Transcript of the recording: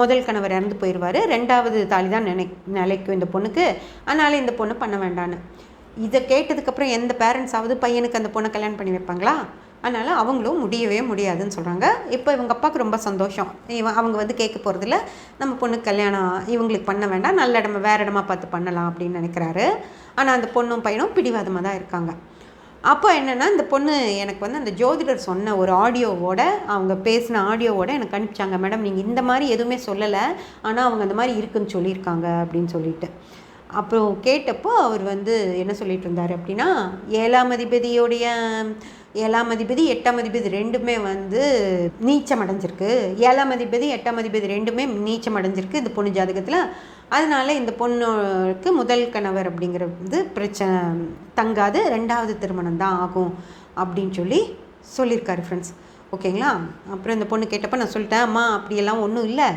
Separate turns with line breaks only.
முதல் கணவர் இறந்து போயிடுவார் ரெண்டாவது தாலி தான் நினை நிலைக்கும் இந்த பொண்ணுக்கு. அதனால் இந்த பொண்ணு பண்ண வேண்டான்னு. இதை கேட்டதுக்கப்புறம் எந்த பேரண்ட்ஸாவது பையனுக்கு அந்த பொண்ணை கல்யாணம் பண்ணி வைப்பாங்களா? அதனால் அவங்களும் முடியவே முடியாதுன்னு சொல்கிறாங்க இப்போ இவங்க அப்பாவுக்கு ரொம்ப சந்தோஷம். இவன் அவங்க வந்து கேட்க போகிறதில்ல நம்ம பொண்ணுக்கு கல்யாணம் இவங்களுக்கு பண்ண வேண்டாம். நல்ல இடமா வேறு இடமா பார்த்து பண்ணலாம் அப்படின்னு நினைக்கிறாரு. ஆனால் அந்த பொண்ணும் பையனும் பிடிவாதமாக தான் இருக்காங்க. அப்போ என்னென்னா இந்த பொண்ணு எனக்கு வந்து அந்த ஜோதிடர் சொன்ன ஒரு ஆடியோவோட அவங்க பேசின ஆடியோவோட எனக்கு அனுப்பிச்சாங்க. மேடம் நீங்கள் இந்த மாதிரி எதுவுமே சொல்லலை. ஆனால் அவங்க அந்த மாதிரி இருக்குன்னு சொல்லியிருக்காங்க அப்படின்னு சொல்லிட்டு. அப்புறம் கேட்டப்போ அவர் வந்து என்ன சொல்லிட்டு இருந்தார் அப்படின்னா ஏழாம் அதிபதியோடைய ஏழாம் அதிபதி எட்டாம் அதிபதி ரெண்டுமே வந்து நீச்சம் அடைஞ்சிருக்கு ஏழாம் அதிபதி எட்டாம் அதிபதி ரெண்டுமே நீச்சம் அடைஞ்சிருக்கு இந்த பொண்ணு ஜாதகத்தில். அதனால இந்த பொண்ணுக்கு முதல் கணவர் அப்படிங்கிறது பிரச்சனை தங்காது. ரெண்டாவது திருமணம் தான் ஆகும் அப்படின்னு சொல்லி சொல்லியிருக்காரு ஃப்ரெண்ட்ஸ் ஓகேங்களா அப்புறம் இந்த பொண்ணு கேட்டப்போ நான் சொல்லிட்டேன் அம்மா அப்படியெல்லாம் ஒன்றும் இல்லை.